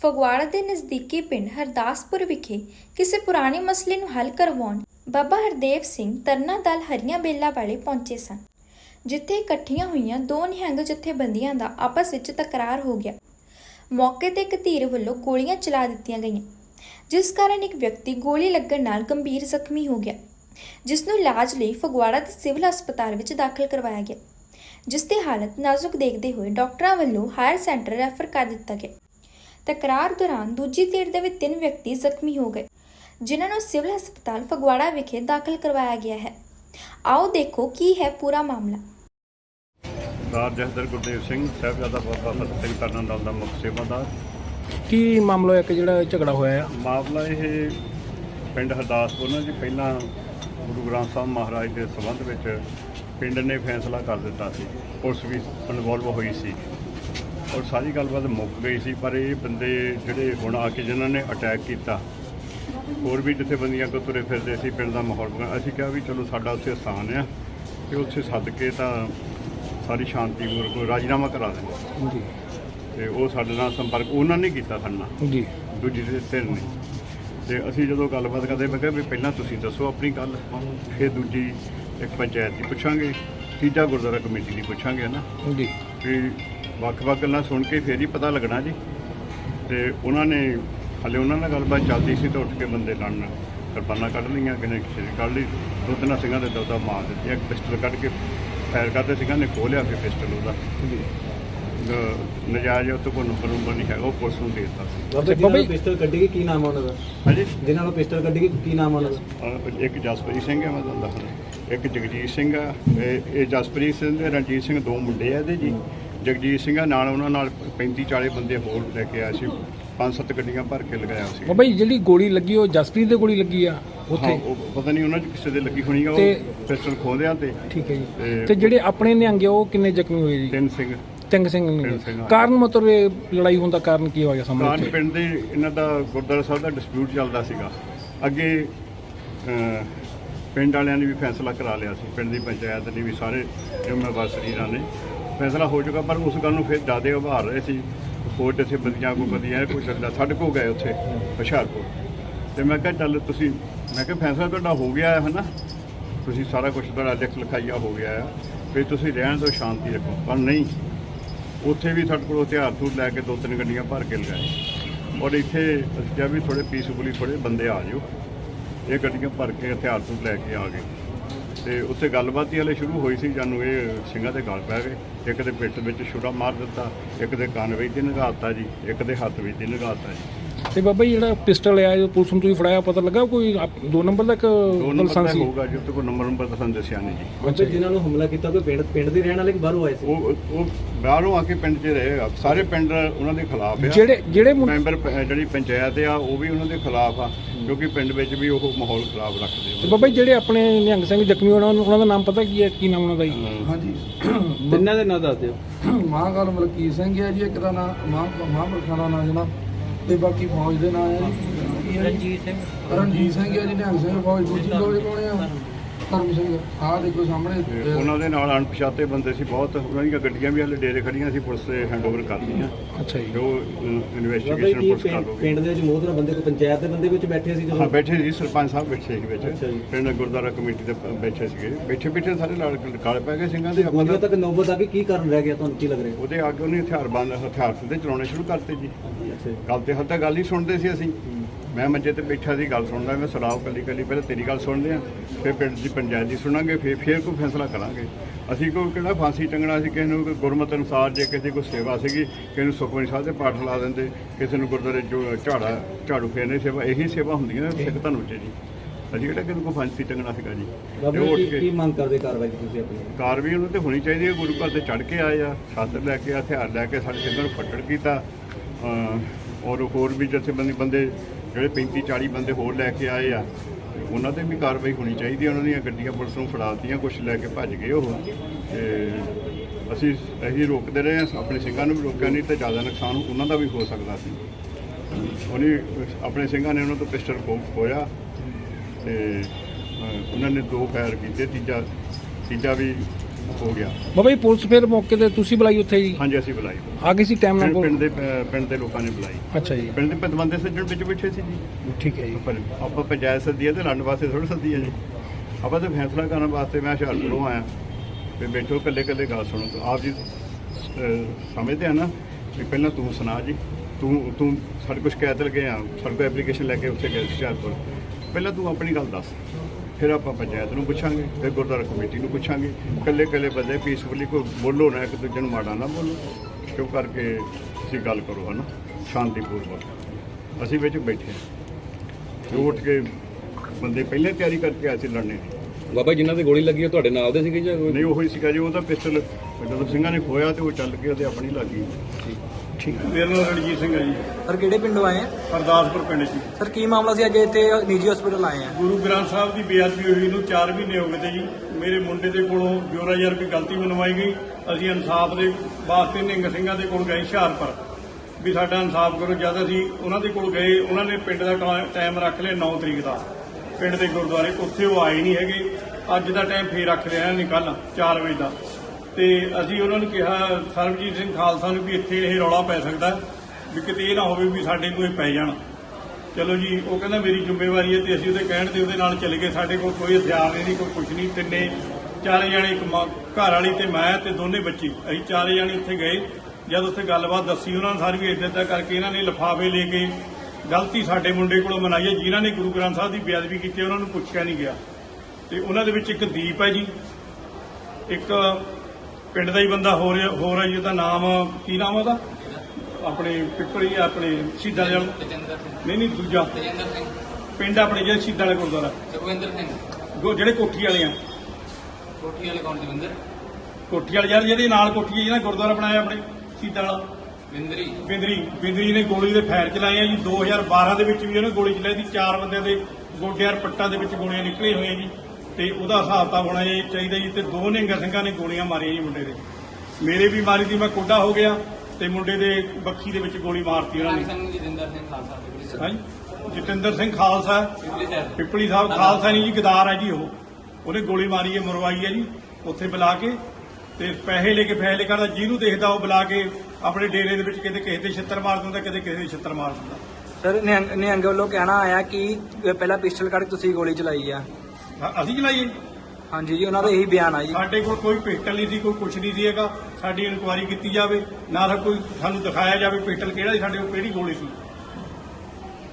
ਫਗਵਾੜਾ ਦੇ ਨਜ਼ਦੀਕੀ ਪਿੰਡ ਹਰਦਾਸਪੁਰ ਵਿਖੇ ਕਿਸੇ ਪੁਰਾਣੇ ਮਸਲੇ ਨੂੰ ਹੱਲ ਕਰਵਾਉਣ ਬਾਬਾ ਹਰਦੇਵ ਸਿੰਘ ਤਰਨਾ ਦਲ ਹਰੀਆਂ ਬੇਲਾ ਵਾਲੇ ਪਹੁੰਚੇ ਸਨ, ਜਿੱਥੇ ਇਕੱਠੀਆਂ ਹੋਈਆਂ ਦੋ ਨਿਹੰਗ ਜਥੇਬੰਦੀਆਂ ਦਾ ਆਪਸ ਵਿੱਚ ਤਕਰਾਰ ਹੋ ਗਿਆ। ਮੌਕੇ ਤੇ ਇੱਕ ਧੀਰ ਵੱਲੋਂ ਗੋਲੀਆਂ ਚਲਾ ਦਿੱਤੀਆਂ ਗਈਆਂ, ਜਿਸ ਕਾਰਨ ਇੱਕ ਵਿਅਕਤੀ ਗੋਲੀ ਲੱਗਣ ਨਾਲ ਗੰਭੀਰ ਜ਼ਖਮੀ ਹੋ ਗਿਆ, ਜਿਸ ਨੂੰ ਇਲਾਜ ਲਈ ਫਗਵਾੜਾ ਦੇ ਸਿਵਲ ਹਸਪਤਾਲ ਵਿੱਚ ਦਾਖਲ ਕਰਵਾਇਆ ਗਿਆ, ਜਿਸ ਦੀ ਹਾਲਤ ਨਾਜ਼ੁਕ ਦੇਖਦੇ ਹੋਏ ਡਾਕਟਰਾਂ ਵੱਲੋਂ ਹਾਇਰ ਸੈਂਟਰ ਰੈਫਰ ਕਰ ਦਿੱਤਾ ਗਿਆ। ਤਕਰਾਰ ਦੌਰਾਨ ਦੂਜੀ ਧਿਰ ਦੇ ਵੀ ਤਿੰਨ ਵਿਅਕਤੀ ਜ਼ਖਮੀ ਹੋ ਗਏ ਜਿਨ੍ਹਾਂ ਨੂੰ ਸਿਵਲ ਹਸਪਤਾਲ ਫਗਵਾੜਾ ਵਿਖੇ ਦਾਖਲ ਕਰਵਾਇਆ ਗਿਆ ਹੈ। ਆਓ ਦੇਖੋ ਕੀ ਹੈ ਪੂਰਾ ਮਾਮਲਾ। ਸਰਦਾਰ ਜਸਦਰ ਗੁਰਦੇਵ ਸਿੰਘ ਸਾਹਿਬਜ਼ਾਦਾ ਬਾਬਾ ਫਤਿਹ ਸਿੰਘ ਤਰਨਾ ਦਲ ਦਾ ਮੁੱਖ ਸੇਵਾਦਾਰ ਕੀ ਮਾਮਲਾ ਇੱਕ ਜਿਹੜਾ ਝਗੜਾ ਹੋਇਆ ਆ? ਮਾਮਲਾ ਇਹ ਪਿੰਡ ਹਰਦਾਸਪੁਰ ਨਾਲ ਜੀ ਪਹਿਲਾਂ ਗੁਰੂ ਗ੍ਰੰਥ ਸਾਹਿਬ ਮਹਾਰਾਜ ਦੇ ਸੰਬੰਧ ਵਿੱਚ ਪਿੰਡ ਨੇ ਫੈਸਲਾ ਕਰ ਦਿੱਤਾ ਸੀ। ਪੁਲਿਸ ਵੀ ਇਨਵੋਲਵ ਹੋਈ ਸੀ। ਔਰ ਸਾਰੀ ਗੱਲਬਾਤ ਮੁੱਕ ਗਈ ਸੀ ਪਰ ਇਹ ਬੰਦੇ ਜਿਹੜੇ ਹੁਣ ਆ ਕੇ ਜਿਨ੍ਹਾਂ ਨੇ ਅਟੈਕ ਕੀਤਾ ਹੋਰ ਵੀ ਜਥੇਬੰਦੀਆਂ ਕੋ ਤੁਰੇ ਫਿਰਦੇ ਸੀ ਪਿੰਡ ਦਾ ਮਾਹੌਲ ਬਣਾ ਅਸੀਂ ਕਿਹਾ ਵੀ ਚਲੋ ਸਾਡਾ ਉੱਥੇ ਸਥਾਨ ਆ ਤੇ ਉੱਥੇ ਸੱਦ ਕੇ ਤਾਂ ਸਾਰੀ ਸ਼ਾਂਤੀ ਪੂਰਵਕ ਰਾਜੀਨਾਮਾ ਕਰਾ ਦੇਣਾ ਜੀ। ਤੇ ਉਹ ਸਾਡੇ ਨਾਲ ਸੰਪਰਕ ਉਹਨਾਂ ਨੇ ਕੀਤਾ ਸਾਡੇ ਨਾਲ। ਜੀ। ਦੂਜੀ ਦੇ ਧਿਰ ਨੇ। ਤੇ ਅਸੀਂ ਜਦੋਂ ਗੱਲਬਾਤ ਕਰਦੇ ਮੈਂ ਕਿਹਾ ਵੀ ਪਹਿਲਾਂ ਤੁਸੀਂ ਦੱਸੋ ਆਪਣੀ ਗੱਲ ਫਿਰ ਦੂਜੀ ਇੱਕ ਪੰਚਾਇਤ ਦੀ ਪੁੱਛਾਂਗੇ ਤੀਜਾ ਗੁਰਦੁਆਰਾ ਕਮੇਟੀ ਦੀ ਪੁੱਛਾਂਗੇ ਨਾ ਜੀ। ਵੀ ਵੱਖ-ਵੱਖ ਗੱਲਾਂ ਸੁਣ ਕੇ ਫੇਰ ਹੀ ਪਤਾ ਲੱਗਣਾ ਜੀ। ਤੇ ਉਹਨਾਂ ਨੇ ਹਲੇ ਉਹਨਾਂ ਨਾਲ ਗੱਲਬਾਤ ਚੱਲਦੀ ਸੀ ਤਾਂ ਉੱਠ ਕੇ ਬੰਦੇ ਲੜਨ। ਕਿਰਪਾਨਾਂ ਕੱਢ ਲਈਆਂ ਕਿਸੇ ਨੇ ਕਿਸੇ ਕੱਢ ਲਈ। ਦੋ ਤਿੰਨ ਸਿੰਘਾਂ ਦੇ ਦੌਦਾ ਮਾਰ ਦਿੱਤੀ ਇੱਕ ਪਿਸਟਲ ਕੱਢ ਕੇ ਫਾਇਰ ਕਰਦੇ ਸਿੰਘਾਂ ਨੇ ਖੋਲਿਆ ਫਿਰ ਪਿਸਟਲ ਉਹਦਾ। ਨਜਾਇਜ਼ ਉਹ ਤੋਂ ਕੋਈ ਨੰਬਰ ਨੰਬਰ ਨਹੀਂ ਹੈਗਾ ਉਹ ਪੁਲਿਸ ਨੂੰ ਦੇ ਦਿੱਤਾ ਸੀ। ਬਾਬਾ ਪਿਸਟਲ ਕੱਢੀ ਗਈ ਕੀ ਨਾਮ ਉਹਨਾਂ ਦਾ? ਹਾਂਜੀ? ਜਿਨ੍ਹਾਂ ਨੂੰ ਪਿਸਟਲ ਕੱਢੀ ਗਈ ਕੀ ਨਾਮ ਉਹਨਾਂ ਦਾ? ਇੱਕ ਜਸਪ੍ਰੀਤ ਸਿੰਘ ਹੈ ਮੈਂ ਤੁਹਾਨੂੰ ਦੱਸਦਾ। ਇੱਕ ਜਗਜੀਤ ਸਿੰਘ ਆ। ਇਹ ਇਹ ਜਸਪ੍ਰੀਤ ਸਿੰਘ ਤੇ ਰਣਜੀਤ ਸਿੰਘ ਦੋ ਮੁੰਡੇ ਆ ਇਹਦੇ ਜੀ। ਜਗਜੀਤ ਸਿੰਘ ਨਾਲ ਉਹਨਾਂ ਨਾਲ 35 40 ਬੰਦੇ ਹੋਰ ਲੈ ਕੇ ਆਏ ਸੀ। ਪੰਜ ਸੱਤ ਗੱਡੀਆਂ ਭਰ ਕੇ ਲਗਾਇਆ ਸੀ। ਬਾਬਾ ਜੀ ਜਿਹੜੀ ਗੋਲੀ ਲੱਗੀ ਉਹ ਜਸਪ੍ਰੀਤ ਦੇ ਗੋਲੀ ਲੱਗੀ ਆ ਹਾਂ ਉੱਥੇ ਉਹ ਪਤਾ ਨਹੀਂ ਉਹਨਾਂ ਚ ਕਿਸੇ ਦੇ ਲੱਗੀ ਹੋਣੀ ਆ ਉਹ ਪਿਸਟਲ ਖੋਲਿਆ ਤੇ ਠੀਕ ਹੈ ਜੀ। ਤੇ- ਜਿਹੜੇ ਆਪਣੇ ਨਿਹੰਗ ਉਹ ਕਿੰਨੇ ਜ਼ਖਮੀ ਹੋਏ ਜੀ? ਤਿੰਨ ਸਿੰਘ। ਤਿੰਗ ਸਿੰਘ ਨੇ। ਸਿੰਘ, ਹਾਂ। ਕਾਰਨ ਮਤਲਬ ਇਹ ਲੜਾਈ ਹੋਣ ਦਾ ਕਾਰਨ ਕੀ ਹੋ ਗਿਆ ਕਾਰਨ ਸਾਹਮਣੇ ਪਿੰਡ ਦੇ ਇਹਨਾਂ ਦਾ ਗੁਰਦੁਆਰਾ ਸਾਹਿਬ ਦਾ ਡਿਸਪਿਊਟ ਚੱਲਦਾ ਸੀਗਾ। ਅੱਗੇ ਅਹ, ਪਿੰਡ ਵਾਲਿਆਂ ਨੇ ਵੀ ਫੈਸਲਾ ਕਰਾ ਲਿਆ ਸੀ। ਪਿੰਡ ਦੀ ਪੰਚਾਇਤ ਨੇ ਵੀ ਸਾਰੇ ਜ਼ਿੰਮੇਵਾਰ ਸਰੀਰਾਂ ਨੇ। ਫੈਸਲਾ ਹੋ ਚੁੱਕਾ ਪਰ ਉਸ ਗੱਲ ਨੂੰ ਫਿਰ ਜ਼ਿਆਦਾ ਉਭਾਰ ਰਹੇ ਸੀ। ਕੋਰਟ ਇੱਥੇ ਬੰਦੀਆਂ ਕੋ ਕਦੀ ਕੋਈ ਸਕਦਾ ਸਾਡੇ ਕੋ ਗਏ ਉੱਥੇ, ਹੁਸ਼ਿਆਰਪੁਰ। ਤੇ ਮੈਂ ਕਿਹਾ, ਚੱਲ ਤੁਸੀਂ, ਮੈਂ ਕਿਹਾ, ਫੈਸਲਾ ਤੁਹਾਡਾ ਹੋ ਗਿਆ ਹੈ, ਹਨਾ? ਤੁਸੀਂ ਸਾਰਾ ਕੁਝ ਤੁਹਾਡਾ ਲਿਖ ਲਿਖਾਈਆ ਹੋ ਗਿਆ ਹੈ। ਫਿਰ ਤੁਸੀਂ ਰਹਿਣ ਤੋਂ ਸ਼ਾਂਤੀ ਰੱਖੋ। ਪਰ ਨਹੀਂ, ਉੱਥੇ ਵੀ ਸਾਡੇ ਕੋਲ ਹਥਿਆਰ ਥੂਰ ਲੈ ਕੇ ਦੋ ਤਿੰਨ ਗੱਡੀਆਂ ਭਰ ਕੇ ਲਗਾਏ। ਔਰ ਇੱਥੇ ਅਸੀਂ ਕਿਹਾ ਵੀ ਥੋੜੇ ਪੀਸਫੁਲੀ ਥੋੜੇ ਬੰਦੇ ਆ ਜਿਓ ਇਹ ਗੱਡੀਆਂ ਭਰ ਕੇ ਹਥਿਆਰ ਥੂਰ ਲੈ ਕੇ ਆ ਗਏ। ਤੇ ਉੱਥੇ ਗੱਲਬਾਤ ਹੀ ਹਲੇ ਸ਼ੁਰੂ ਹੋਈ ਸੀ, ਜਾਨੂੰ ਇਹ ਸਿੰਘਾਂ ਦੇ ਗਲ ਪੈ ਗਏ। ਇੱਕ ਦੇ ਪਿੱਠ ਵਿੱਚ ਛੁਰਾ ਮਾਰ ਦਿੱਤਾ, ਇੱਕ ਦੇ ਕੰਨ ਵਿੱਚ ਦੀ ਨਗਾਤਾ ਜੀ, ਇੱਕ ਦੇ ਹੱਥ ਵਿੱਚ ਦੀ ਨਗਾਤਾ ਜੀ। ਤੇ ਬਾਬਾ ਜੀ ਜਿਹੜਾ ਪਿਸਟਲ ਆ ਜੋ ਪੁਲਿਸ ਨੂੰ ਤੁਸੀਂ ਫੜਾਇਆ ਪਤਾ ਲੱਗਾ ਕੋਈ ਆਪ- ਦੋ ਨੰਬਰ ਦਾ ਇੱਕ ਦੋ ਨੰਬਰ ਸੀ ਹੋਊਗਾ ਜਿੱਥੇ ਕੋਈ ਨੰਬਰ ਨੰਬਰ ਤਾਂ ਸਾਨੂੰ ਦੱਸਿਆ ਨਹੀਂ ਜੀ। ਜੀ ਜਿਨ੍ਹਾਂ ਨੂੰ ਹਮਲਾ ਕੀਤਾ ਕੋਈ ਪਿੰਡ ਪਿੰਡ ਦੇ ਰਹਿਣ ਵਾਲੇ ਕਿ ਬਾਹਰੋਂ ਆਏ ਸੀ? ਉਹ ਉਹ ਬਾਹਰੋਂ ਆ ਕੇ ਪਿੰਡ 'ਚ ਰਹੇ ਆ। ਸਾਰੇ ਪਿੰਡ ਉਹਨਾਂ ਦੇ ਖਿਲਾਫ ਆ। ਜਿਹੜੇ ਜਿਹੜੇ ਮੁੰ- ਮੈਂਬਰ ਪ- ਜਿਹੜੀ ਪੰਚਾਇਤ ਆ ਉਹ ਵੀ ਉਹਨਾਂ ਦੇ ਖਿਲਾਫ ਆ ਕਿਉਂਕਿ ਪਿੰਡ ਵਿੱਚ ਵੀ ਉਹ ਮਾਹੌਲ ਖਰਾਬ ਰੱਖਦੇ ਤੇ ਆ ਬਾਬਾ ਜੀ ਜਿਹੜੇ ਆਪਣੇ ਨਿਹੰਗ ਸਿੰਘ ਜ਼ਖਮੀ ਹੋਣਾ ਉਹਨਾਂ ਦਾ ਨਾਮ ਪਤਾ ਕੀ ਹੈ? ਕੀ ਨਾਮ ਉਹਨਾਂ ਦਾ ਜੀ? ਹਾਂਜੀ। ਤਿੰਨਾਂ ਦੇ ਨਾਂ ਦੱਸ ਦਿਓ। ਮਹਾਂਗਲ ਮਲਕੀਤ ਸਿੰਘ ਹੈ ਜੀ ਇੱਕ ਦਾ ਨਾਮ ਮਹਾਂਪੁਰਖਾਂ ਦਾ ਨਾਮ ਜਨਾ ਤੇ ਬਾਕੀ ਫੌਜ ਦੇ ਹੈ ਜੀ। ਰਣਜੀਤ ਸਿੰਘ। ਰਣਜੀਤ ਸਿੰਘ ਹੈ ਜੀ ਨਿਹੰਗ ਸਿੰਘ ਫੌਜ ਦੂਜੀ ਲੋੜੇ ਕੋਲੇ ਆ। ਧਰਮ ਸਿੰਘ ਆਹ ਦੇਖੋ ਸਾਹਮਣੇ ਤੇ ਉਹਨਾਂ ਦੇ ਨਾਲ ਅਣਪਛਾਤੇ ਬੰਦੇ ਸੀ ਬਹੁਤ ਉਹਨਾਂ ਦੀਆਂ ਗੱਡੀਆਂ ਵੀ ਹਲੇ ਡੇਰੇ ਖੜੀਆਂ ਸੀ ਪੁਲਿਸ ਦੇ ਹੈਂਡਓਵਰ ਕਰਦੀਆਂ ਅੱਛਾ ਜੀ। ਜੋ ਬਾਬਾ ਇਨਵੈਸਟੀਗੇਸ਼ਨ ਜੀ ਪੁਲਿਸ ਕਰ ਪਿੰਡ ਲਓਗੇ ਪਿੰਡ ਦੇ ਵਿੱਚ ਮੋਹਤਰਾ ਬੰਦੇ ਕੋਈ ਪੰਚਾਇਤ ਦੇ ਬੰਦੇ ਵਿੱਚ ਬੈਠੇ ਸੀ ਹਾਂ ਜਦੋਂ ਬੈਠੇ ਸੀ ਸਰਪੰਚ ਸਾਹਿਬ ਬੈਠੇ ਸੀ ਵਿੱਚ। ਪਿੰਡ ਕਮੇਟੀ ਦੇ ਬੈਠੇ ਸੀਗੇ। ਬੈਠੇ ਬੈਠੇ ਸਾਰੇ ਲੜ ਕਾਲੇ ਪੈ ਗਏ ਸਿੰਘਾਂ ਦੇ ਆਪਾਂ ਗੋਲੀਆਂ ਤਾਂ ਤੱਕ ਨੌਬਤ ਆ ਕੇ ਕੀ ਕਾਰਨ ਰਹਿ ਗਿਆ ਤੁਹਾਨੂੰ ਕੀ ਲੱਗ ਰਿਹਾ? ਉਹਦੇ ਅੱਗੇ ਉਹਨੇ ਹਥਿਆਰ ਬੰਦ ਹਥਿਆਰ ਸਿੱਧੇ ਚਲਾਉਣੇ ਸ਼ੁਰੂ ਕਰਤੇ ਜੀ। ਅੱਛਾ ਜੀ। ਗੱਲ ਤੇ ਹੱਦ ਗੱਲ ਹੀ ਸੁਣਦੇ ਸੀ ਅਸੀਂ। ਮੈਂ ਮੰਜੇ ਤੇ ਬੈਠਾ ਸੀ ਗੱਲ ਸੁਣਦਾ ਮੈਂ ਸਲਾਹ ਕੱਲੀ ਕੱਲੀ ਪਹਿਲਾਂ ਤੇਰੀ ਗੱਲ ਸੁਣਦੇ ਆ ਫਿਰ ਪਿੰਡ ਦੀ ਪੰਚਾਇਤ ਦੀ ਸੁਣਾਂਗੇ ਫਿਰ ਫਿਰ ਕੋਈ ਫੈਸਲਾ ਕਰਾਂਗੇ। ਅਸੀਂ ਕੋਈ ਕਿਹੜਾ ਫਾਂਸੀ ਟੰਗਣਾ ਸੀ ਕਿਸੇ ਨੂੰ ਗੁਰਮਤ ਅਨੁਸਾਰ ਜੇ ਕਿਸੇ ਕੋਈ ਸੇਵਾ ਸੀਗੀ ਕਿਸੇ ਨੂੰ ਸੁਖਮਨੀ ਸਾਹਿਬ ਦੇ ਪਾਠ ਲਾ ਦਿੰਦੇ ਕਿਸੇ ਨੂੰ ਗੁਰਦੁਆਰੇ ਜੋ ਝਾੜਾ ਝਾੜੂ ਫੇਰਨੇ ਸੇਵਾ ਇਹੀ ਸੇਵਾ ਹੁੰਦੀਆਂ ਨੇ ਸਿੱਖ ਧਰਮ 'ਚ ਜੀ। ਅਸੀਂ ਕਿਹੜਾ ਕਿਸੇ ਨੂੰ ਕੋਈ ਫਾਂਸੀ ਟੰਗਣਾ ਸੀਗਾ ਜੀ। ਬਾਬਾ ਜੀ ਉੱਠ ਕੀ- ਮੰਗ ਕਰਦੇ ਕਾਰਵਾਈ ਦੀ ਤੁਸੀਂ ਆਪਣੀ? ਕਾਰਵਾਈ ਉਹਨਾਂ ਤੇ ਹੋਣੀ ਚਾਹੀਦੀ ਹੈ ਗੁਰੂ ਘਰ ਤੇ ਚੜ ਕੇ ਆਏ ਆ ਛਾਤਰ ਲੈ ਕੇ ਹਥਿਆਰ ਲੈ ਕੇ ਸਾਡੇ ਸਿੰਘਾਂ ਨੂੰ ਫੱਟੜ ਕੀਤਾ। ਔਰ ਹੋਰ ਵੀ ਜਥੇਬੰਦੀ ਬੰਦੇ ਜਿਹੜੇ 35 40 ਬੰਦੇ ਹੋਰ ਲੈ ਕੇ ਆਏ ਆ ਤੇ ਉਹਨਾਂ ਤੇ ਵੀ ਕਾਰਵਾਈ ਹੋਣੀ ਚਾਹੀਦੀ ਉਹਨਾਂ ਦੀਆਂ ਗੱਡੀਆਂ ਪੁਲਿਸ ਨੂੰ ਫੜਾਤੀਆਂ ਕੁਝ ਲੈ ਕੇ ਭੱਜ ਗਏ ਉਹ। ਤੇ ਅਸੀਂ ਇਹੀ ਰੋਕਦੇ ਰਹੇ ਹਾਂ ਆਪਣੇ ਸਿੰਘਾਂ ਨੂੰ ਵੀ ਰੋਕਿਆ, ਨਹੀਂ ਤੇ ਜ਼ਿਆਦਾ ਨੁਕਸਾਨ ਉਹਨਾਂ ਦਾ ਵੀ ਹੋ ਸਕਦਾ ਸੀ। ਉਹਨੇ ਆਪਣੇ ਸਿੰਘਾਂ ਨੇ ਉਹਨਾਂ ਤੋਂ ਪਿਸਟਲ ਖੋਇਆ ਤੇ ਉਹਨਾਂ ਨੇ ਦੋ ਫਾਇਰ ਕੀਤੇ, ਤੀਜਾ ਤੀਜਾ ਵੀ ਹੋ ਗਿਆ। ਬਾਬਾ ਜੀ ਪੁਲਿਸ ਫਿਰ ਮੌਕੇ ਤੇ ਤੁਸੀਂ ਬੁਲਾਈ ਉੱਥੇ ਜੀ? ਹਾਂਜੀ ਅਸੀਂ ਬੁਲਾਈ। ਆ ਗਏ ਸੀ ਟਾਈਮ ਨਾਲ ਪਿੰਡ? ਦੇ ਅਹ, ਪਿੰਡ ਦੇ ਲੋਕਾਂ ਨੇ ਬੁਲਾਈ। ਅੱਛਾ ਜੀ। ਪਿੰਡ ਦੇ ਪਤਵੰਦੇ ਸੱਜਣ ਵਿੱਚ ਬੈਠੇ ਸੀ ਜੀ। ਠੀਕ ਹੈ ਜੀ। ਪਰ ਆਪਾਂ ਪੰਚਾਇਤ ਸੱਦੀ ਹੈ ਤੇ ਲੜਨ ਵਾਸਤੇ ਥੋੜਾ ਸੱਦੀ ਹੈ ਜੀ। ਆਪਾਂ ਤਾਂ ਫੈਸਲਾ ਕਰਨ ਵਾਸਤੇ ਮੈਂ ਹੁਸ਼ਿਆਰਪੁਰੋਂ ਆਇਆ। ਤੇ ਬੈਠੋ ਇਕੱਲੇ ਇਕੱਲੇ ਗੱਲ ਸੁਣੋ। ਤੇ ਆਪ ਜੀ ਅਹ, ਸਮਝਦੇ ਆ ਨਾ ਵੀ ਪਹਿਲਾਂ ਤੂੰ ਸੁਣਾ ਜੀ। ਤੂੰ ਤੂੰ ਸਾਡੇ ਕੋਲ ਸ਼ਿਕਾਇਤ ਲਗੇ ਆ। ਸਾਡੇ ਕੋਲ ਐਪਲੀਕੇਸ਼ਨ ਲੈ ਕੇ ਉੱਥੇ ਗਏ ਸੀ ਹੁਸ਼ਿਆਰਪੁਰ। ਪਹਿਲਾਂ ਤੂੰ ਆਪਣੀ ਗੱਲ ਦੱਸ। ਫਿਰ ਆਪਾਂ ਪੰਚਾਇਤ ਨੂੰ ਪੁੱਛਾਂਗੇ ਫਿਰ ਗੁਰਦੁਆਰਾ ਕਮੇਟੀ ਨੂੰ ਪੁੱਛਾਂਗੇ। ਇਕੱਲੇ ਇਕੱਲੇ ਬੰਦੇ ਪੀਸਫੁਲੀ ਕੋਈ ਬੋਲੋ ਨਾ, ਇੱਕ ਦੂਜੇ ਨੂੰ ਮਾੜਾ ਨਾ ਬੋਲੋ। ਕਿਉਂ ਕਰਕੇ ਤੁਸੀਂ ਗੱਲ ਕਰੋ, ਹਨਾ? ਸ਼ਾਂਤੀਪੂਰਵਕ। ਅਸੀਂ ਵਿੱਚ ਬੈਠੇ ਹਾਂ। ਤੇ ਉੱਠ ਕੇ ਬੰਦੇ ਪਹਿਲਾਂ ਤਿਆਰੀ ਕਰਕੇ ਆਏ ਸੀ ਲੜਨੇ ਦੀ। ਬਾਬਾ ਜਿਨ੍ਹਾਂ ਤੇ ਗੋਲੀ ਲੱਗੀ ਉਹ ਤੁਹਾਡੇ ਨਾਲ ਦੇ ਸੀਗੇ ਜਾਂ ਕੋਈ? ਨਹੀਂ ਉਹੀ ਸੀਗਾ ਜੀ ਉਹਦਾ ਪਿਸਤਲ ਜਦੋਂ ਸਿੰਘਾਂ ਨੇ ਖੋਇਆ ਤੇ ਉਹ ਚੱਲ ਗਿਆ ਤੇ ਆਪਣੀ ਲੱਗੀ। ਠੀਕ ਮੇਰਾ ਨਾਮ ਰਣਜੀਤ ਸਿੰਘ ਹੈ ਜੀ। ਸਰ ਕਿਹੜੇ ਪਿੰਡੋਂ ਆਏ ਆ? ਅਰਦਾਸਪੁਰ ਪਿੰਡ ਜੀ। ਸਰ ਕੀ ਮਾਮਲਾ ਸੀ? ਅੱਜ ਇੱਥੇ ਨਿੱਜੀ ਹਸਪੀਟਲ ਆਏ ਆ। ਗੁਰੂ ਗ੍ਰੰਥ ਸਾਹਿਬ ਦੀ ਬੇਅਦਬੀ ਹੋਈ ਨੂੰ 4 ਮਹੀਨੇ ਹੋ ਗਏ ਤੇ ਜੀ। ਮੇਰੇ ਮੁੰਡੇ ਦੇ ਕੋਲੋਂ ਜੋਰਾ ਯਾਰ ਵੀ ਗਲਤੀ ਮਨਵਾਈ ਗਈ। ਅਸੀਂ ਇਨਸਾਫ ਦੇ ਵਾਸਤੇ ਨਿੰਗ ਸਿੰਘਾਂ ਦੇ ਕੋਲ ਗਏ ਹੁਸ਼ਿਆਰਪੁਰ। ਵੀ ਸਾਡਾ ਇਨਸਾਫ ਕਰੋ ਜਦ ਅਸੀਂ ਉਹਨਾਂ ਦੇ ਕੋਲ ਗਏ ਉਹਨਾਂ ਨੇ ਪਿੰਡ ਦਾ ਟਾ- ਟਾਈਮ ਰੱਖ ਲਿਆ 9 ਤਰੀਕ ਦਾ। ਪਿੰਡ ਦੇ ਗੁਰਦੁਆਰੇ, ਉੱਥੇ ਉਹ ਆਏ ਨਹੀਂ ਹੈਗੇ। ਅੱਜ ਦਾ ਟਾਈਮ ਫੇਰ ਰੱਖ ਲਿਆ ਨੇ ਕੱਲ 4 ਵਜੇ ਦਾ। ਤੇ ਅਸੀਂ ਉਹਨਾਂ ਨੂੰ ਕਿਹਾ, ਸਰਬਜੀਤ ਸਿੰਘ ਖਾਲਸਾ ਨੂੰ ਵੀ ਇੱਥੇ ਇਹ ਰੌਲਾ ਪੈ ਸਕਦਾ ਵੀ ਕਿਤੇ ਇਹ ਨਾ ਹੋਵੇ ਵੀ ਸਾਡੇ ਕੋਈ ਪੈ ਜਾਣ। ਚਲੋ ਜੀ, ਉਹ ਕਹਿੰਦਾ, ਮੇਰੀ ਜ਼ਿੰਮੇਵਾਰੀ ਹੈ ਤੇ ਅਸੀਂ ਉਹਦੇ ਕਹਿਣ ਤੇ ਉਹਦੇ ਨਾਲ ਚਲੇ ਗਏ। ਸਾਡੇ ਕੋਲ ਕੋਈ ਹਥਿਆਰ ਨਹੀਂ, ਕੋਈ ਕੁਝ ਨਹੀਂ। ਤਿੰਨੇ, ਚਾਰੇ ਜਣੇ ਇੱਕ ਮਾਂ- ਘਰ ਵਾਲੀ ਤੇ ਮੈਂ ਤੇ ਦੋਨੇ ਬੱਚੇ। ਅਸੀਂ ਚਾਰੇ ਜਣੇ ਉੱਥੇ ਗਏ। ਜਦ ਉੱਥੇ ਗੱਲਬਾਤ ਦੱਸੀ ਉਹਨਾਂ ਨੂੰ ਸਾਰੀ, ਵੀ ਇਦਾਂ ਕਰਕੇ ਇਹਨਾਂ ਨੇ ਲਿਫਾਫੇ ਲੈ ਕੇ ਗਲਤੀ ਸਾਡੇ ਮੁੰਡੇ ਕੋਲੋਂ ਮਨਾਈ ਹੈ ਜਿਨ੍ਹਾਂ ਨੇ ਗੁਰੂ ਗ੍ਰੰਥ ਸਾਹਿਬ ਦੀ ਬੇਅਦਬੀ ਕੀਤੀ ਉਹਨਾਂ ਨੂੰ ਪੁੱਛਿਆ ਨਹੀਂ ਗਿਆ। ਤੇ ਉਹਨਾਂ ਦੇ ਵਿੱਚ ਇੱਕ ਦੀਪ ਹੈ ਜੀ। ਇੱਕ ਪਿੰਡ ਦਾ ਹੀ ਬੰਦਾ ਹੋ ਰਿਹਾ ਹੋ ਰਿਹਾ ਜੀ ਉਹਦਾ ਨਾਮ ਕੀ ਨਾਮ ਉਹਦਾ? ਆਪਣੇ ਪਿੱਪਲੀ ਆਪਣੇ ਸ਼ਹੀਦਾਂ ਦੇ ਨਹੀਂ ਨਹੀਂ ਦੂਜਾ। ਪਿੰਡ ਆਪਣੇ ਜਿਹੜੇ ਸ਼ਹੀਦਾਂ ਵਾਲੇ ਗੁਰਦੁਆਰਾ। ਜਗਵਿੰਦਰ ਸਿੰਘ। ਜਿਹੜੇ ਕੋਠੀ ਵਾਲੇ ਆ। ਕੋਠੀ ਵਾਲੇ ਕੌਣ ਜਗਵਿੰਦਰ ਕੋਠੀ ਵਾਲੇ ਯਾਰ ਜਿਹਦੇ ਨਾਲ ਕੋਠੀ ਹੈ ਜਿਹਨਾਂ ਗੁਰਦੁਆਰਾ ਬਣਾਇਆ ਆਪਣੇ ਸ਼ਹੀਦਾਂ ਵਾਲਾ। ਵਿੰਦਰੀ ਬਿੰਦਰੀ ਬਿੰਦਰੀ ਨੇ ਗੋਲੀ ਦੇ ਫਾਇਰ ਚਲਾਏ ਆ ਜੀ। 2012 ਦੇ ਵਿੱਚ ਵੀ ਉਹਨੇ ਗੋਲੀ ਚਲਾਈ ਦੀ ਚਾਰ ਬੰਦਿਆਂ ਦੇ ਗੋਡਿਆਂ ਪੱਟਾਂ ਦੇ ਵਿੱਚ ਗੋਲੀਆਂ ਨਿਕਲੀਆਂ ਹੋਈਆਂ ਜੀ। ਤੇ ਉਹਦਾ ਹਿਸਾਬ ਤਾਂ ਹੋਣਾ ਜੀ ਚਾਹੀਦਾ ਜੀ। ਤੇ ਦੋ ਨਿਹੰਗ ਸਿੰਘਾਂ ਨੇ ਗੋਲੀਆਂ ਮਾਰੀਆਂ ਜੀ ਮੁੰਡੇ ਦੇ। ਮੇਰੇ ਵੀ ਮਾਰੀ ਦੀ ਮੈਂ ਕੋਡਾ ਹੋ ਗਿਆ ਤੇ ਮੁੰਡੇ ਦੇ ਬੱਖੀ ਦੇ ਵਿੱਚ ਗੋਲੀ ਮਾਰਤੀ ਉਹਨਾਂ ਨੇ। ਜਤਿੰਦਰ ਸਿੰਘ ਖਾਲਸਾ ਹਾਂਜੀ। ਜਤਿੰਦਰ ਸਿੰਘ ਖਾਲਸਾ। ਪਿਪਲੀ ਸਾਹਿਬ। ਪਿੱਪਲੀ ਸਾਹਿਬ ਖਾਲਸਾ ਨਹੀਂ ਜੀ ਗਦਾਰ ਹੈ ਜੀ ਉਹ। ਉਹਨੇ ਗੋਲੀ ਮਾਰੀ ਹੈ ਮਰਵਾਈ ਹੈ ਜੀ। ਉੱਥੇ ਬੁਲਾ ਕੇ ਤੇ ਪੈਸੇ ਲੈ ਕੇ ਫੈਸਲੇ ਕਰਦਾ ਜਿਹਨੂੰ ਦੇਖਦਾ ਉਹ ਬੁਲਾ ਕੇ ਆਪਣੇ ਡੇਰੇ ਦੇ ਵਿੱਚ ਕਿਤੇ ਕਿਸੇ ਤੇ ਛਿੱਤਰ ਮਾਰ ਦਿੰਦਾ ਕਿਤੇ ਕਿਸੇ ਦੇ ਛਿੱਤਰ ਮਾਰ ਦਿੰਦਾ। ਸਰ ਨਿਹੰਗ ਨਿਹੰਗ ਵੱਲੋਂ ਕਹਿਣਾ ਆਇਆ ਕਿ ਪਹਿਲਾਂ ਪਿਸਟਲ ਕੱਢ ਕੇ ਤੁਸੀਂ ਗੋਲੀ ਚਲਾਈ ਆ। ਅ- ਅਸੀਂ ਚਲਾਈਏ ਹਾਂਜੀ ਜੀ ਉਹਨਾਂ ਦਾ ਇਹੀ ਬਿਆਨ ਆ ਜੀ। ਸਾਡੇ ਕੋਲ ਕੋਈ ਪਿਸਟਲ ਨਹੀਂ ਸੀ ਕੋਈ ਕੁਛ ਨਹੀਂ ਸੀ ਹੈਗਾ। ਸਾਡੀ ਇਨਕੁਆਇਰੀ ਕੀਤੀ ਜਾਵੇ ਨਾ ਤਾਂ ਕੋਈ ਸਾਨੂੰ ਦਿਖਾਇਆ ਜਾਵੇ ਪਿਸਟਲ ਕਿਹੜਾ ਸੀ ਸਾਡੇ ਕੋਲ ਕਿਹੜੀ ਗੋਲੀ ਸੀ।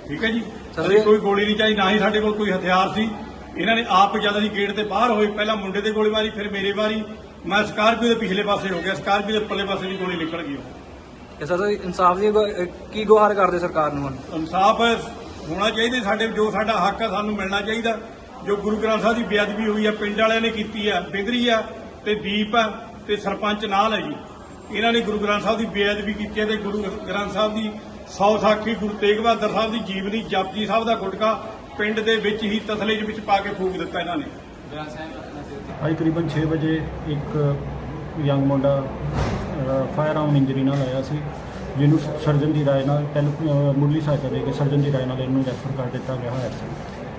ਠੀਕ ਹੈ ਜੀ? ਸਰ, ਅਸੀਂ ਇਹ- ਕੋਈ ਗੋਲੀ ਨਹੀਂ ਚਾਹੀ ਨਾ ਹੀ ਸਾਡੇ ਕੋਲ ਕੋਈ ਹਥਿਆਰ ਸੀ। ਇਹਨਾਂ ਨੇ ਆਪ ਜਦ ਅਸੀਂ ਗੇਟ ਤੇ ਬਾਹਰ ਹੋਏ ਪਹਿਲਾਂ ਮੁੰਡੇ ਤੇ ਗੋਲੀ ਮਾਰੀ ਫਿਰ ਮੇਰੇ ਵਾਰੀ। ਮੈਂ ਸਕਾਰਪੀਓ ਦੇ ਪਿਛਲੇ ਪਾਸੇ ਹੋ ਗਿਆ ਸਕਾਰਪੀਓ ਦੇ ਉੱਪਰਲੇ ਪਾਸੇ ਦੀ ਗੋਲੀ ਨਿਕਲ ਗਈ ਤੇ ਸਰ ਇਨਸਾਫ ਦੀ ਗੋ- ਕੀ ਗੁਹਾਰ ਕਰਦੇ ਸਰਕਾਰ ਨੂੰ ਹੁਣ? ਇਨਸਾਫ ਹੋਣਾ ਚਾਹੀਦਾ ਸਾਡੇ ਜੋ ਸਾਡਾ ਹੱਕ ਆ ਸਾਨੂੰ ਮਿਲਣਾ ਚਾਹੀਦਾ। ਜੋ ਗੁਰੂ ਗ੍ਰੰਥ ਸਾਹਿਬ ਦੀ ਬੇਅਦਬੀ ਹੋਈ ਆ ਪਿੰਡ ਵਾਲਿਆਂ ਨੇ ਕੀਤੀ ਆ ਬਿੰਦਰੀ ਆ ਤੇ ਦੀਪ ਆ ਤੇ ਸਰਪੰਚ ਨਾਲ ਹੈ ਜੀ। ਇਹਨਾਂ ਨੇ ਗੁਰੂ ਗ੍ਰੰਥ ਸਾਹਿਬ ਦੀ ਬੇਅਦਬੀ ਕੀਤੀ ਹੈ ਤੇ ਗੁਰੂ ਗ੍ਰੰਥ ਸਾਹਿਬ ਦੀ ਸੌ ਸਾਖੀ ਗੁਰੂ ਤੇਗ ਬਹਾਦਰ ਸਾਹਿਬ ਦੀ ਜੀਵਨੀ ਜਪਜੀ ਸਾਹਿਬ ਦਾ ਗੁਟਕਾ ਪਿੰਡ ਦੇ ਵਿੱਚ ਹੀ ਤਸਲੇ ਦੇ ਵਿੱਚ ਪਾ ਕੇ ਫੂਕ ਦਿੱਤਾ ਇਹਨਾਂ ਨੇ। ਤੇ ਅੱਜ ਕਰੀਬਨ 6 ਵਜੇ ਇੱਕ ਯੰਗ ਮੁੰਡਾ ਫਾਇਰ ਆਨ ਇੰਜਰੀ ਨਾਲ ਆਇਆ ਸੀ ਜਿਹਨੂੰ ਸਰਜਨ ਦੀ ਰਾਏ ਨਾਲ ਪਹਿਲ ਮੁੱਢਲੀ ਸਹਾਇਤਾ ਦੇ ਕੇ ਸਰਜਨ ਦੀ ਰਾਏ ਨਾਲ ਇਹਨੂੰ ਰੈਫਰ ਕਰ ਦਿੱਤਾ ਗਿਆ ਹੈ ਸੀ।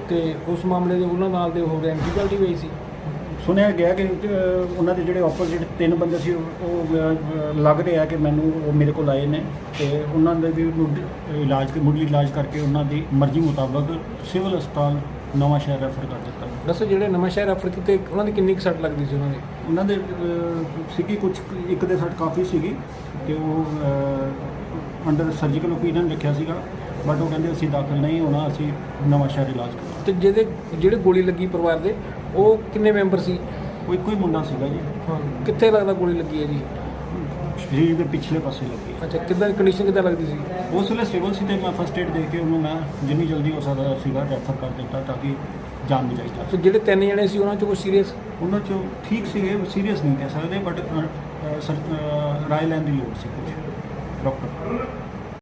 ਤੇ ਉਸ ਮਾਮਲੇ ਦੇ ਉਹਨਾਂ ਨਾਲ ਦੇ ਹੋ ਗਏ ਐਂਟੀਕਲਟੀ ਹੋਈ ਸੀ? ਸੁਣਿਆ ਗਿਆ ਕਿ ਉਹਨਾਂ ਦੇ ਜਿਹੜੇ ਆਪੋਜ਼ਿਟ ਤਿੰਨ ਬੰਦੇ ਸੀ ਉਹ ਲੱਗ ਰਿਹਾ ਕਿ ਮੈਨੂੰ ਉਹ ਮੇਰੇ ਕੋਲ ਆਏ ਨੇ ਤੇ ਉਹਨਾਂ ਦੇ ਵੀ ਇਲਾਜ ਕੇ ਮੁੱਢਲੀ ਇਲਾਜ ਕਰਕੇ ਉਹਨਾਂ ਦੀ ਮਰਜ਼ੀ ਮੁਤਾਬਕ ਸਿਵਲ ਹਸਪਤਾਲ ਨਵਾਂ ਸ਼ਹਿਰ ਰੈਫਰ ਕਰ ਦਿੱਤਾ। ਦੱਸੋ ਜਿਹੜੇ ਨਵਾਂ ਸ਼ਹਿਰ ਅਫਰ ਕੀਤੇ ਉਹਨਾਂ ਦੀ ਕਿੰਨੀ ਕੁ ਸੱਟ ਲੱਗਦੀ ਸੀ ਉਹਨਾਂ ਦੀ? ਉਹਨਾਂ ਦੇ ਅਹ, ਸੀਗੀ ਕੁਝ ਇੱਕ ਦੇ ਸੱਟ ਕਾਫੀ ਸੀਗੀ ਤੇ ਉਹ ਅੰਡਰ ਸਰਜੀਕਲ ਓਪੀਨੀਅਨ ਲਿਖਿਆ ਸੀਗਾ ਬਟ ਉਹ ਕਹਿੰਦੇ ਅਸੀਂ ਦਾਖਲ ਨਹੀਂ ਹੋਣਾ ਅਸੀਂ ਨਵਾਂ ਸ਼ਹਿਰ ਇਲਾਜ ਕਰਾਂਗੇ। ਤੇ ਜਿਹਦੇ ਜਿਹੜੇ ਗੋਲੀ ਲੱਗੀ ਪਰਿਵਾਰ ਦੇ ਉਹ ਕਿੰਨੇ ਮੈਂਬਰ ਸੀ? ਉਹ ਇੱਕੋ ਹੀ ਮੁੰਡਾ ਸੀਗਾ ਜੀ। ਹਾਂ ਕਿੱਥੇ ਲੱਗਦਾ ਗੋਲੀ ਲੱਗੀ ਹੈ ਜੀ? ਸਰੀਰ ਦੇ ਪਿਛਲੇ ਪਾਸੇ ਲੱਗੀ। ਅੱਛਾ ਕਿੱਦਾਂ ਕੰਡੀਸ਼ਨ ਕਿੱਦਾਂ ਲੱਗਦੀ ਸੀ? ਉਸ ਵੇਲੇ ਸਟੇਬਲ ਸੀ ਤੇ ਮੈਂ ਫਸਟ ਏਡ ਦੇ ਕੇ ਉਹਨੂੰ ਮੈਂ ਜਿੰਨੀ ਜਲਦੀ ਹੋ ਸਕਦਾ ਸੀਗਾ ਰੈਫਰ ਕਰ ਦਿੱਤਾ ਤਾਂ ਕਿ ਜਾਨ ਬਚਾਈ ਜਾ ਸਕੇ ਜਿਹੜੇ ਤਿੰਨ ਜਣੇ ਸੀ ਉਹਨਾਂ ਚੋਂ ਕੋਈ ਸੀਰੀਅਸ ਉਹਨਾਂ ਚੋਂ ਠੀਕ ਸੀਗੇ ਸੀਰੀਅਸ ਨਹੀਂ ਕਹਿ ਸਕਦੇ ਬਟ ਰਾਏ ਲੈਣ ਦੀ ਲੋੜ ਸੀ ਕੁਝ ਡਾਕਟਰ